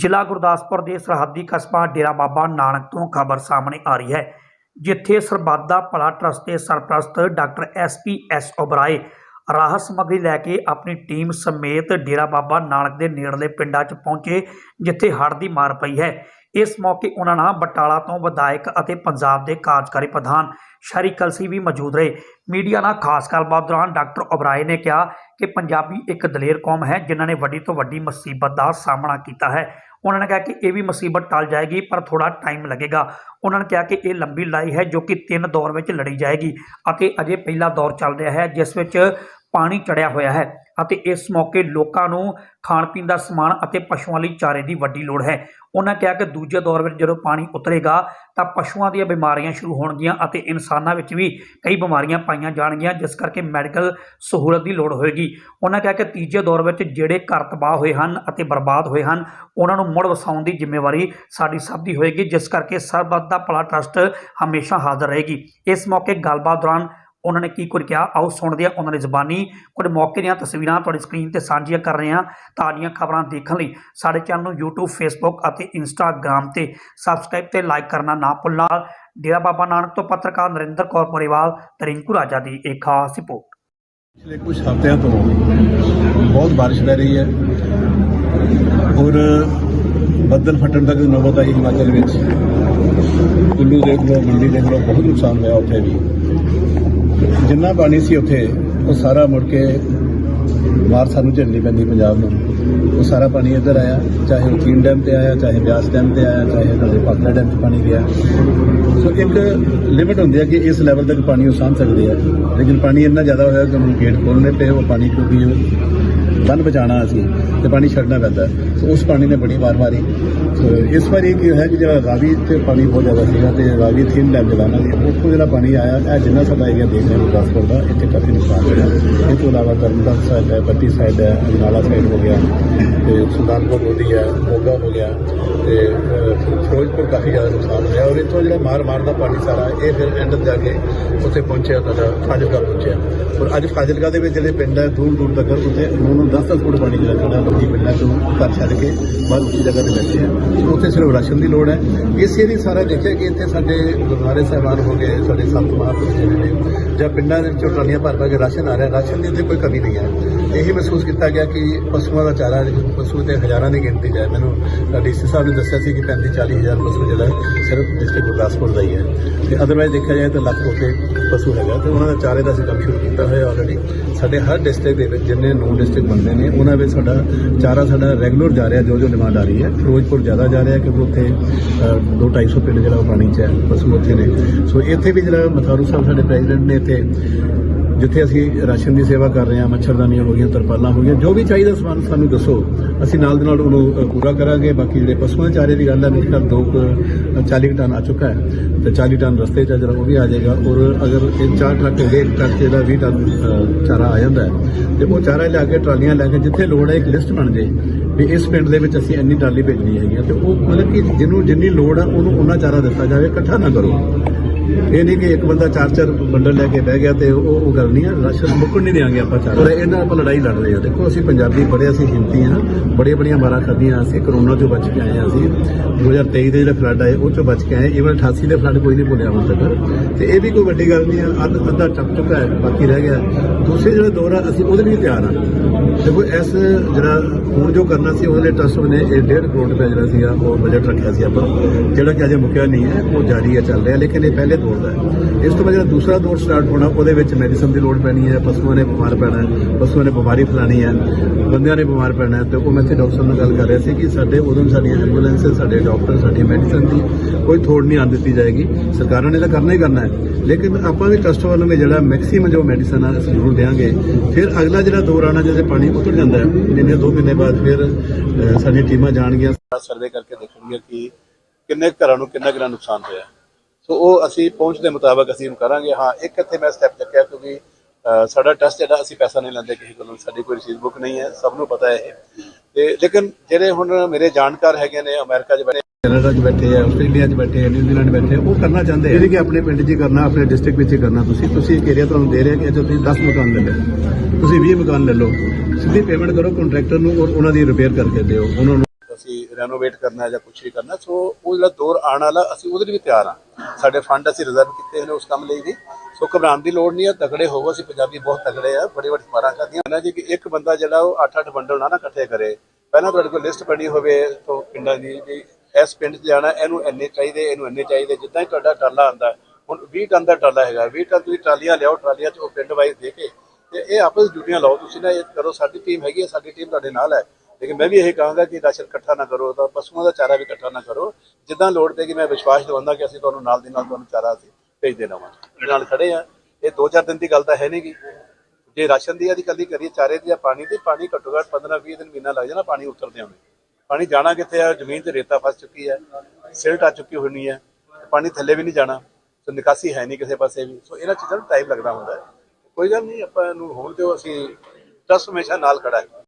ਜ਼ਿਲ੍ਹਾ ਗੁਰਦਾਸਪੁਰ ਦੇ ਸਰਹੱਦੀ ਕਸਬਾ ਡੇਰਾ ਬਾਬਾ ਨਾਨਕ ਤੋਂ ਖਬਰ ਸਾਹਮਣੇ ਆ ਰਹੀ ਹੈ, ਜਿੱਥੇ ਸਰਬੱਤ ਦਾ ਭਲਾ ਟਰਸਟ ਦੇ ਸਰਪ੍ਰਸਤ ਡਾਕਟਰ ਐਸ ਓਬਰਾਏ ਰਾਹਤ ਸਮੱਗਰੀ ਲੈ ਕੇ ਆਪਣੀ ਟੀਮ ਸਮੇਤ ਡੇਰਾ ਬਾਬਾ ਨਾਨਕ ਦੇ ਨੇੜਲੇ ਪਿੰਡਾਂ 'ਚ ਪਹੁੰਚੇ, ਜਿੱਥੇ ਹੜ੍ਹ ਦੀ ਮਾਰ ਪਈ ਹੈ। ਇਸ ਮੌਕੇ ਉਹਨਾਂ ਨਾਲ ਬਟਾਲਾ ਤੋਂ ਵਿਧਾਇਕ ਅਤੇ ਪੰਜਾਬ ਦੇ ਕਾਰਜਕਾਰੀ ਪ੍ਰਧਾਨ ਸ਼ਰੀ ਕਲਸੀ ਵੀ ਮੌਜੂਦ ਰਹੇ। ਮੀਡੀਆ ਨਾਲ ਖਾਸ ਗੱਲਬਾਤ ਦੌਰਾਨ ਡਾਕਟਰ ਓਬਰਾਏ ਨੇ ਕਿਹਾ ਕਿ ਪੰਜਾਬੀ ਇੱਕ ਦਲੇਰ ਕੌਮ ਹੈ, ਜਿਨ੍ਹਾਂ ਨੇ ਵੱਡੀ ਤੋਂ ਵੱਡੀ ਮੁਸੀਬਤ ਦਾ ਸਾਹਮਣਾ ਕੀਤਾ ਹੈ। ਉਹਨਾਂ ਨੇ ਕਿਹਾ ਕਿ ਇਹ ਵੀ ਮੁਸੀਬਤ ਟਲ ਜਾਏਗੀ, ਪਰ ਥੋੜਾ ਟਾਈਮ ਲੱਗੇਗਾ। ਉਹਨਾਂ ਨੇ ਕਿਹਾ ਕਿ ਇਹ ਲੰਬੀ ਲੜਾਈ ਹੈ ਜੋ ਕਿ ਤਿੰਨ ਦੌਰ ਵਿੱਚ ਲੜੀ ਜਾਏਗੀ ਅਤੇ ਅਜੇ ਪਹਿਲਾ ਦੌਰ ਚੱਲ ਰਿਹਾ ਹੈ, ਜਿਸ ਵਿੱਚ ਪਾਣੀ ਚੜਿਆ ਹੋਇਆ ਹੈ। ਅਤੇ ਇਸ ਮੌਕੇ ਲੋਕਾਂ ਨੂੰ ਖਾਣ ਪੀਣ ਦਾ ਸਮਾਨ ਅਤੇ ਪਸ਼ੂਆਂ ਲਈ ਚਾਰੇ ਦੀ ਵੱਡੀ ਲੋੜ ਹੈ। ਉਹਨਾਂ ਕਿਹਾ ਕਿ ਦੂਜੇ ਦੌਰ ਵਿੱਚ ਜਦੋਂ ਪਾਣੀ ਉਤਰੇਗਾ ਤਾਂ ਪਸ਼ੂਆਂ ਦੀਆਂ ਬਿਮਾਰੀਆਂ ਸ਼ੁਰੂ ਹੋਣਗੀਆਂ ਅਤੇ ਇਨਸਾਨਾਂ ਵਿੱਚ ਵੀ ਕਈ ਬਿਮਾਰੀਆਂ ਪਾਈਆਂ ਜਾਣਗੀਆਂ, ਜਿਸ ਕਰਕੇ ਮੈਡੀਕਲ ਸਹੂਲਤ ਦੀ ਲੋੜ ਹੋਏਗੀ। ਉਹਨਾਂ ਕਿਹਾ ਕਿ ਤੀਜੇ ਦੌਰ ਵਿੱਚ ਜਿਹੜੇ ਘਰ ਤਬਾਹ ਹੋਏ ਹਨ ਅਤੇ ਬਰਬਾਦ ਹੋਏ ਹਨ, ਉਹਨਾਂ ਨੂੰ ਮੁੜ ਵਸਾਉਣ ਦੀ ਜ਼ਿੰਮੇਵਾਰੀ ਸਾਡੀ ਸਭ ਦੀ ਹੋਏਗੀ, ਜਿਸ ਕਰਕੇ ਸਰਬੱਤ ਦਾ ਭਲਾ ਟਰਸਟ ਹਮੇਸ਼ਾ ਹਾਜ਼ਰ ਰਹੇਗੀ। ਇਸ ਮੌਕੇ ਗੱਲਬਾਤ ਦੌਰਾਨ ਉਹਨਾਂ ਨੇ ਕੀ ਕੁਝ ਕਿਹਾ? ਆਓ ਸੁਣਦੇ ਹਾਂ ਉਹਨਾਂ ਦੀ ਜ਼ੁਬਾਨੀ। ਕੁਝ ਮੌਕੇ ਦੀਆਂ ਤਸਵੀਰਾਂ ਤੁਹਾਡੀ ਸਕਰੀਨ ਤੇ ਸਾਂਝੀਆਂ ਕਰ ਰਹੇ ਹਾਂ ਤਾਜ਼ੀਆਂ ਖਬਰਾਂ ਦੇਖਣ ਲਈ। ਸਾਡੇ ਚੈਨਲ ਨੂੰ YouTube, Facebook ਅਤੇ Instagram ਤੇ ਸਬਸਕ੍ਰਾਈਬ ਤੇ ਲਾਈਕ ਕਰਨਾ ਨਾ ਭੁੱਲਣਾ। ਡੇਰਾ ਬਾਬਾ ਨਾਨਕ ਤੋਂ ਪੱਤਰਕਾਰ ਨਰਿੰਦਰ ਕੌਰ ਪਰਿਵਾਲ, ਤਰਿੰਕੂ ਰਾਜਾ ਦੀ ਇੱਕ ਖਾਸ ਰਿਪੋਰਟ। ਪਿਛਲੇ ਕੁਝ ਹਫ਼ਤਿਆਂ ਤੋਂ ਬਹੁਤ ਬਾਰਿਸ਼ ਪੈ ਰਹੀ ਹੈ। ਔਰ ਬੱਦਲ ਫਟਣ ਤੱਕ ਨੌਬਤ ਆਈ ਹਿਮਾਚਲ ਵਿੱਚ। ਕੁੱਲੂ ਦੇਖ ਲਓ, ਮੰਡੀ ਦੇਖ ਲਓ, ਬਹੁਤ ਨੁਕਸਾਨ ਹੋਇਆ ਉੱਥੇ ਵੀ। ਜਿੰਨਾ ਪਾਣੀ ਸੀ ਉੱਥੇ, ਉਹ ਸਾਰਾ ਮੁੜ ਕੇ ਮਾਰ ਸਾਨੂੰ ਝੱਲਣੀ ਪੈਂਦੀ ਪੰਜਾਬ ਨੂੰ। ਉਹ ਸਾਰਾ ਪਾਣੀ ਇੱਧਰ ਆਇਆ, ਚਾਹੇ ਚੀਨ ਡੈਮ ਤੇ ਆਇਆ, ਚਾਹੇ ਬਿਆਸ ਡੈਮ ਤੇ ਆਇਆ, ਚਾਹੇ ਤੁਹਾਡੇ ਪਾਤਲਾ ਡੈਮ 'ਤੇ ਪਾਣੀ ਗਿਆ। ਸੋ ਇੱਕ ਲਿਮਿਟ ਹੁੰਦੀ ਹੈ ਕਿ ਇਸ ਲੈਵਲ ਤੱਕ ਪਾਣੀ ਉਹ ਸਾਂਭ ਸਕਦੇ ਆ। ਲੇਕਿਨ ਪਾਣੀ ਇੰਨਾ ਜ਼ਿਆਦਾ ਹੋਇਆ ਕਿ ਉਹਨੂੰ ਗੇਟ ਖੋਲ੍ਹਣੇ ਪਏ, ਉਹ ਪਾਣੀ ਕਿਉਂਕਿ ਉਹ ਬੰਨ ਬਚਾਉਣਾ ਅਸੀਂ ਤੇ ਪਾਣੀ ਛੱਡਣਾ ਪੈਂਦਾ। ਸੋ ਉਸ ਪਾਣੀ ਨੇ ਬੜੀ ਵਾਰ ਮਾਰੀ। ਸੋ ਇਸ ਵਾਰੀ ਕੀ ਹੋਇਆ ਕਿ ਜਿਹੜਾ ਰਾਵੀ ਤੇ ਪਾਣੀ ਬਹੁਤ ਜ਼ਿਆਦਾ ਸੀਗਾ ਤੇ ਰਾਵੀ ਥੀਮ ਡੈਮ ਜਲਾਣਾ ਸੀ ਉੱਥੋਂ ਜਿਹੜਾ ਪਾਣੀ ਆਇਆ, ਇਹ ਜਿੰਨਾ ਸਾਡਾ ਏਰੀਆ ਦੇਖ ਰਹੇ ਗੁਰਦਾਸਪੁਰ ਦਾ ਇੱਥੇ ਕਾਫੀ ਨੁਕਸਾਨ ਹੋਇਆ। ਇਹ ਤੋਂ ਇਲਾਵਾ ਤਰਨਤਾਰਨ ਸਾਈਡ ਹੈ, ਬੱਤੀ ਸਾਈਡ ਹੈ, ਅਜਨਾਲਾ ਸਾਈਡ ਹੋ ਗਿਆ, ਤੇ ਸੁਲਤਾਨਪੁਰ ਲੋਧੀ ਹੈ, ਮੋਗਾ ਹੋ ਗਿਆ, ਤੇ ਫਿਰੋਜ਼ਪੁਰ ਕਾਫੀ ਜ਼ਿਆਦਾ ਨੁਕਸਾਨ ਹੋਇਆ। ਔਰ ਇੱਥੋਂ ਜਿਹੜਾ ਮਾਰ ਮਾਰ ਦਾ ਪਾਣੀ ਸਾਰਾ, ਇਹ ਫਿਰ ਐਂਡ ਜਾ ਕੇ ਉੱਥੇ ਪਹੁੰਚਿਆ, ਤੁਹਾਡਾ ਫਾਜ਼ਿਲਕਾ ਪਹੁੰਚਿਆ। ਔਰ ਅੱਜ ਫਾਜ਼ਿਲਕਾ ਦੇ ਵਿੱਚ ਜਿਹੜੇ ਪਿੰਡ ਹੈ ਦੂਰ ਦੂਰ ਤੱਕ, ਉੱਥੇ ਉਹਨਾਂ 10-10 ਫੁੱਟ ਪਾਣੀ ਜਿਹੜਾ ਜਿਹੜਾ ਲੋਕੀ ਪਿੰਡਾਂ ਤੋਂ ਘਰ ਛੱਡ ਕੇ ਬਾਹਰ ਉੱਚੀ ਜਗ੍ਹਾ ਤੇ ਬੈਠੇ ਆ। ਉੱਥੇ ਸਿਰਫ ਰਾਸ਼ਨ ਦੀ ਲੋੜ ਹੈ। ਇਸੇ ਲਈ ਸਾਰਾ ਦੇਖਿਆ ਕਿ ਇੱਥੇ ਸਾਡੇ ਗੁਰਦੁਆਰੇ ਸਾਹਿਬਾਨ ਹੋ ਗਏ, ਸਾਡੇ ਸੰਤ ਮਹਾਂਪੁਰਖ ਜਿਹੜੇ ਨੇ ਜਾਂ ਪਿੰਡਾਂ ਦੇ ਵਿੱਚੋਂ ਟਰਾਲੀਆਂ ਭਰ ਭਰ ਕੇ ਰਾਸ਼ਨ ਆ ਰਿਹਾ, ਰਾਸ਼ਨ ਦੀ ਇੱਥੇ ਕੋਈ ਕਮੀ ਨਹੀਂ ਹੈ। ਇਹੀ ਮਹਿਸੂਸ ਕੀਤਾ ਗਿਆ ਕਿ ਪਸ਼ੂਆਂ ਦਾ ਚਾਰਾ ਪਸ਼ੂ ਤੇ ਹਜ਼ਾਰਾਂ ਦੀ ਗਿਣਤੀ ਜਾਏ ਹੈ। ਮੈਨੂੰ ਡੀਸੀ ਸਾਹਿਬ ਨੇ ਦੱਸਿਆ ਸੀ ਕਿ 35 40 ਹਜ਼ਾਰ ਪਸ਼ੂ ਜਿਹੜਾ ਸਿਰਫ ਡਿਸਟ੍ਰਿਕਟ ਗੁਰਦਾਸਪੁਰ ਦਾ ਹੀ ਹੈ। ਤੇ ਅਦਰਵਾਈਜ਼ ਦੇਖਿਆ ਜਾਏ ਤਾਂ ਲੱਖ ਹੋ ਪਸ਼ੂ ਹੈਗਾ। ਤੇ ਉਹਨਾਂ ਦਾ ਚਾਰੇ ਦਾ ਅਸੀਂ ਕੰਮ ਸ਼ੁਰੂ ਕੀਤਾ ਹੋਇਆ ਆਲਰੇਡੀ ਸਾਡੇ ਹਰ ਡਿਸਟ੍ਰਿਕਟ ਦੇ ਵਿੱਚ ਜਿੰਨੇ ਨੌ ਡਿਸਟ੍ਰਿਕਟ ਬੰਦੇ ਨੇ, ਉਹਨਾਂ ਵਿੱਚ ਸਾਡਾ ਚਾਰਾ ਸਾਡਾ ਰੈਗੂਲਰ ਜਾ ਰਿਹਾ ਜੋ ਜੋ ਡਿਮਾਂਡ ਆ ਰਹੀ ਹੈ। ਫਿਰੋਜ਼ਪੁਰ ਜ਼ਿਆਦਾ ਜਾ ਰਿਹਾ ਕਿਉਂਕਿ ਉੱਥੇ 2-250 ਪਿੰਡ ਜਿਹੜਾ ਉਹ ਪਾਣੀ 'ਚ ਹੈ, ਪਸ਼ੂ ਉੱਥੇ ਨੇ। ਸੋ ਇੱਥੇ ਵੀ ਜਿਹੜਾ ਮਥਾਰੂ ਸਾਹਿਬ ਸਾਡੇ ਪ੍ਰੈਜ਼ੀਡੈਂਟ ਨੇ ਇੱਥੇ ਜਿੱਥੇ ਅਸੀਂ ਰਾਸ਼ਨ ਦੀ ਸੇਵਾ ਕਰ ਰਹੇ ਹਾਂ ਮੱਛਰਦਾਨੀਆਂ ਹੋ ਗਈਆਂ ਤਰਪਾਲਾਂ ਹੋ ਗਈਆਂ ਜੋ ਵੀ ਚਾਹੀਦਾ ਸਮਾਨ ਸਾਨੂੰ ਦੱਸੋ। ਅਸੀਂ ਨਾਲ ਦੇ ਨਾਲ ਉਹਨੂੰ ਪੂਰਾ ਕਰਾਂਗੇ। ਬਾਕੀ ਜਿਹੜੇ ਪਸ਼ੂਆਂ ਦੇ ਚਾਰੇ ਦੀ ਗੱਲ ਹੈ ਮੇਰੇ ਖਿਆਲ ਦੋ ਕੁ, ਅ, 40 ਟਨ ਆ ਚੁੱਕਾ ਹੈ। ਤੇ 40 ਟਨ ਰਸਤੇ 'ਚ ਜਿਹੜਾ ਉਹ ਵੀ ਆ ਜਾਏਗਾ। ਔਰ ਅਗਰ ਇਹ ਚਾਰ ਟਰੱਕ ਹੋ ਗਏ ਟਰੱਕ ਜਿਹੜਾ ਜਿਹਦਾ 20 ਟਨ ਚਾਰਾ ਆ ਜਾਂਦਾ ਹੈ। ਤੇ ਉਹ ਚਾਰਾ ਲਿਆ ਕੇ ਟਰਾਲੀਆਂ ਲੈ ਕੇ ਜਿੱਥੇ ਲੋੜ ਹੈ ਇੱਕ ਲਿਸਟ ਬਣ ਜੇ ਵੀ ਇਸ ਪਿੰਡ ਦੇ ਵਿੱਚ ਅਸੀਂ ਇੰਨੀ ਟਰਾਲੀ ਭੇਜਣੀ ਹੈਗੀ ਆ। ਤੇ ਉਹ ਮਤਲਬ ਕਿ ਜਿਹਨੂੰ ਜਿੰਨੀ ਲੋੜ ਹੈ ਉਹਨੂੰ ਉਹਨਾਂ ਚਾਰਾ ਦਿੱਤਾ ਜਾਵੇ ਇਕੱਠਾ ਨਾ ਕਰੋ। ਇਹ ਨਹੀਂ ਕਿ ਇੱਕ ਬੰਦਾ ਚਾਰ ਚਾਰ ਬੰਡਲ ਲੈ ਕੇ ਬਹਿ ਗਿਆ ਤੇ ਉਹ ਉਹ ਗੱਲ ਨਹੀਂ ਹੈ ਰਾਸ਼ਨ ਮੁੱਕਣ ਨਹੀਂ ਦੇਾਂਗੇ ਆਪਾਂ ਚਾਰ। ਔਰ ਇਹਨਾਂ ਆਪਾਂ ਲੜਾਈ ਲੜ ਰਹੇ ਹਾਂ। ਦੇਖੋ ਅਸੀਂ ਪੰਜਾਬੀ ਬੜੇ ਅਸੀਂ ਹਿੰਮਤੀ ਹਾਂ ਬੜੀਆਂ ਬੜੀਆਂ ਮਾਰਾਂ ਖਾਧੀਆਂ ਅਸੀਂ ਕਰੋਨਾ ਤੋਂ ਬਚ ਕੇ ਆਏ ਹਾਂ ਅਸੀਂ। 2023 ਦੇ ਜਿਹੜੇ ਫਲੱਡ ਆਏ ਉਹ ਚੋਂ ਬਚ ਕੇ ਆਏ। ਇਵਨ 88 ਦੇ ਫਲੱਡ ਕੋਈ ਨਹੀਂ ਭੁੱਲਿਆ ਹੁਣ ਤੱਕ। ਤੇ ਇਹ ਵੀ ਕੋਈ ਵੱਡੀ ਗੱਲ ਨਹੀਂ ਹੈ ਅੱਧ ਅੱਧਾ ਟੱਪ ਚੁੱਕਾ ਹੈ ਬਾਕੀ ਰਹਿ ਗਿਆ ਦੂਸਰੇ ਜਿਹੜਾ ਦੌਰ ਆ ਅਸੀਂ ਉਹਦੇ ਲਈ ਤਿਆਰ ਹਾਂ। ਦੇਖੋ ਇਸ ਜਿਹੜਾ ਹੁਣ ਜੋ ਕਰਨਾ ਸੀ ਉਹਦੇ ਲਈ ਟਰਸਟ ਨੇ ਇਹ 1.5 ਕਰੋੜ ਰੁਪਏ ਜਿਹੜਾ ਸੀਗਾ ਉਹ ਬਜਟ ਰੱਖਿਆ ਸੀ ਆਪਾਂ। ਜਿਹੜਾ ਕਿ ਅਜੇ ਮੁੱਕਿਆ ਨਹੀਂ ਹੈ ਉਹ ਜਾਰੀ ਹੈ ਚੱਲ ਰਿਹਾ। ਲੇਕਿਨ ਇਹ ਪਹਿਲੇ ਦੌਰ ਦਾ ਹੈ। ਇਸ ਤੋਂ ਬਾਅਦ ਜਿਹੜਾ ਦੂਸਰਾ ਦੌਰ ਸਟਾਰਟ ਹੋਣਾ ਉਹਦੇ ਵਿੱਚ ਮੈਡੀਸਨ ਦੀ ਲੋੜ ਪੈਣੀ ਹੈ ਪਸ਼ੂਆਂ ਨੇ ਬਿਮਾਰ ਪੈਣਾ ਪਸ਼ੂਆਂ ਨੇ ਬਿਮਾਰੀ ਫੈਲਾਣੀ ਹੈ ਬੰਦਿਆਂ ਨੇ ਬਿਮਾਰ ਪੈਣਾ ਤੇ ਉਹ ਮੈਂ ਇੱਥੇ ਡਾਕਟਰ ਨਾਲ ਗੱਲ ਕਰ ਰਿਹਾ ਸੀ ਕਿ ਸਾਡੇ ਉਦੋਂ ਸਾਡੀਆਂ ਐਂਬੂਲੈਂਸ ਸਾਡੇ ਡਾਕਟਰ ਸਾਡੀ ਮੈਡੀਸਨ ਦੀ ਕੋਈ ਥੋੜ ਨਹੀਂ ਆਉਣ ਦਿੱਤੀ ਜਾਏਗੀ। ਸਰਕਾਰਾਂ ਨੇ ਤਾਂ ਕਰਨਾ ਹੀ ਕਰਨਾ ਹੈ। ਲੇਕਿਨ ਆਪਾਂ ਵੀ ਟਰਸਟ ਵੱਲੋਂ ਜਿਹੜਾ ਮੈਕਸਿਮਮ ਜੋ ਮੈਡੀਸਨ ਆ ਅਸੀਂ ਜ਼ਰੂਰ ਦੇਵਾਂਗੇ ਫਿਰ ਅਗਲਾ ਜਿਹੜਾ ਦੌਰ ਆਣਾ ਜਦੋਂ ਪਾਣੀ ਉਤਰ ਜਾਂਦਾ ਹੈ। ਮਹੀਨੇ ਦੋ ਮਹੀਨੇ ਬਾਅਦ ਫਿਰ ਅਹ, ਸਾਡੀਆਂ ਟੀਮਾਂ ਜਾਣਗੀਆਂ। ਸਰਵੇ ਕਰਕੇ ਦੇਖਣਗੀਆਂ ਕਿ ਕਿੰਨੇ ਘਰਾਂ ਨੂੰ ਕਿੰਨਾ ਕਿੰਨਾ ਨੁਕਸਾਨ ਹੋਇਆ। ਸੋ ਉਹ ਅਸੀਂ ਪਹੁੰਚ ਦੇ ਮੁਤਾਬਕ ਅਸੀਂ ਕਰਾਂਗੇ। ਹਾਂ ਇੱਕ ਇੱਥੇ ਮੈਂ ਸਟੈਪ ਚੱਕਿਆ ਕਿਉਂਕਿ ਸਾਡਾ ਟਰਸਟ ਜਿਹੜਾ ਅਸੀਂ ਪੈਸਾ ਨਹੀਂ ਲੈਂਦੇ ਕਿਸੇ ਕੋਲੋਂ ਸਾਡੀ ਕੋਈ ਰਸੀਦ ਬੁੱਕ ਨਹੀਂ ਹੈ ਸਭ ਨੂੰ ਪਤਾ ਹੈ ਇਹ। ਤੇ ਲੇਕਿਨ ਜਿਹੜੇ ਹੁਣ ਮੇਰੇ ਜਾਣਕਾਰ ਹੈਗੇ ਨੇ ਅਮਰੀਕਾ 'ਚ ਬੈਠੇ ਕੈਨੇਡਾ 'ਚ ਬੈਠੇ ਆ ਆਸਟ੍ਰੇਲੀਆ 'ਚ ਬੈਠੇ ਆ ਨਿਊਜ਼ੀਲੈਂਡ ਬੈਠੇ ਆ ਉਹ ਕਰਨਾ ਚਾਹੁੰਦੇ ਆ। ਨਹੀਂ ਕਿ ਆਪਣੇ ਪਿੰਡ 'ਚ ਕਰਨਾ ਆਪਣੇ ਡਿਸਟ੍ਰਿਕਟ ਵਿੱਚ ਹੀ ਕਰਨਾ। ਤੁਸੀਂ ਤੁਸੀਂ ਇੱਕ ਏਰੀਆ ਤੁਹਾਨੂੰ ਦੇ ਰਿਹਾ ਕਿ ਅੱਛਾ ਤੁਸੀਂ 10 ਮਕਾਨ ਲੈ ਲਓ। ਤੁਸੀਂ 20 ਮਕਾਨ ਲੈ ਲਓ। ਸਿੱਧੀ ਪੇਮੈਂਟ ਕਰੋ ਕੰਟਰੈਕਟਰ ਨੂੰ ਔਰ ਉਹਨਾਂ ਦੀ ਰਿਪੇਅਰ ਕਰਕੇ ਦਿਓ। ਉਹਨਾਂ ਨੂੰ ਅਸੀਂ ਰੈਨੋਵੇਟ ਕਰਨਾ ਜਾਂ ਕੁਝ ਵੀ ਕਰਨਾ ਸੋ ਉਹ ਜਿਹੜਾ ਦੌਰ ਆਉਣ ਵਾਲਾ ਅਸੀਂ ਉਹਦੇ ਲਈ ਵੀ ਤਿਆਰ ਹਾਂ। ਸਾਡੇ ਫੰਡ ਅਸੀਂ ਰਿਜ਼ਰਵ ਕੀਤੇ ਨੇ ਉਸ ਕੰਮ ਲਈ ਵੀ। ਸੋ ਘਬਰਾਉਣ ਦੀ ਲੋੜ ਨਹੀਂ ਹੈ ਤਗੜੇ ਹੋਵੋ ਅਸੀਂ ਪੰਜਾਬੀ ਬਹੁਤ ਤਗੜੇ ਆ, ਬੜੀ ਵੱਡੀ ਮਾਰਾਂ ਕਰਦੀਆਂ ਨਾ ਜੀ ਕਿ ਇੱਕ ਬੰਦਾ ਜਿਹੜਾ ਉਹ 8-8 ਬੰਡਲ ਨਾ ਨਾ ਇਕੱਠੇ ਕਰੇ। ਪਹਿਲਾਂ ਤੁਹਾਡੇ ਕੋਲ ਲਿਸਟ ਬਣੀ ਹੋਵੇ ਤੋਂ ਪਿੰਡਾਂ ਦੀ ਵੀ ਇਸ ਪਿੰਡ 'ਚ ਜਾਣਾ, ਇਹਨੂੰ ਇੰਨੇ ਚਾਹੀਦੇ, ਇਹਨੂੰ ਇੰਨੇ ਚਾਹੀਦੇ, ਜਿੱਦਾਂ ਹੀ ਤੁਹਾਡਾ ਟਰਾਲਾ ਆਂਦਾ ਹੁਣ 20 ਟਨ ਦਾ ਟਰਾਲਾ ਹੈਗਾ 20 ਟਨ ਤੁਸੀਂ ਟਰਾਲੀਆਂ ਲਿਆਓ ਟਰਾਲੀਆਂ 'ਚ ਉਹ ਪਿੰਡ ਵਾਈਜ਼ ਦੇ ਕੇ ਤੇ ਇਹ ਆਪਸ ਵਿੱਚ ਡਿਊਟੀਆਂ ਲਾਓ। ਤੁਸੀਂ ਨਾ ਇਹ ਕਰੋ, ਸਾਡੀ ਟੀਮ ਹੈਗੀ ਹੈ ਸਾਡੀ ਟੀਮ ਤੁਹਾਡੇ ਨਾਲ ਹੈ। ਲੇਕਿਨ ਮੈਂ ਵੀ ਇਹ ਕਹਾਂਗਾ ਕਿ ਰਾਸ਼ਨ ਇਕੱਠਾ ਨਾ ਕਰੋ, ਤਾਂ ਪਸ਼ੂਆਂ ਦਾ ਚਾਰਾ ਵੀ ਇਕੱਠਾ ਨਾ ਕਰੋ। ਜਿੱਦਾਂ ਲੋੜ ਪਏਗੀ ਮੈਂ ਵਿਸ਼ਵਾਸ ਦਿਵਾਉਂਦਾ ਕਿ ਅਸੀਂ ਤੁਹਾਨੂੰ ਨਾਲ ਦੀ ਨਾਲ ਤੁਹਾਨੂੰ ਚਾਰਾ ਅਸੀਂ ਭੇਜਦੇ ਰਹਾਂਗੇ ਇਹਦੇ ਨਾਲ ਖੜੇ ਆ। ਇਹ 2-4 ਦਿਨ ਦੀ ਗੱਲ ਤਾਂ ਹੈ ਨਹੀਂ ਗੀ। ਜੇ ਰਾਸ਼ਨ ਦੀ ਆਦੀ ਕੱਲੀ ਕਰੀਏ, ਚਾਰੇ ਦੀ ਜਾਂ ਪਾਣੀ ਦੀ, ਪਾਣੀ ਘੱਟੋ ਘੱਟ 15-20 ਦਿਨ ਮਹੀਨਾ ਲੱਗ ਜਾਣਾ, ਪਾਣੀ ਉਤਰਦੇ ਹੋਣੇ ਪਾਣੀ ਜਾਣਾ ਕਿੱਥੇ ਆ? ਜ਼ਮੀਨ ਤੇ ਰੇਤਾ ਫਸ ਚੁੱਕੀ ਹੈ ਸਿਲਟ ਆ ਚੁੱਕੀ ਹੋਣੀ ਹੈ, ਪਾਣੀ ਥੱਲੇ ਵੀ ਨਹੀਂ ਜਾਣਾ, ਸੋ ਨਿਕਾਸੀ ਹੈ ਨਹੀਂ ਕਿਸੇ ਪਾਸੇ ਵੀ। ਸੋ ਇਹਨਾਂ ਚੀਜ਼ਾਂ ਨੂੰ ਟਾਈਮ ਲੱਗਦਾ ਹੁੰਦਾ ਕੋਈ ਗੱਲ ਨਹੀਂ, ਆਪਾਂ ਇਹਨੂੰ ਹੋਣ ਦਿਓ, ਅਸੀਂ ਟਰਸਟ ਹਮੇਸ਼ਾ ਨਾਲ ਖੜਾ ਹੈ।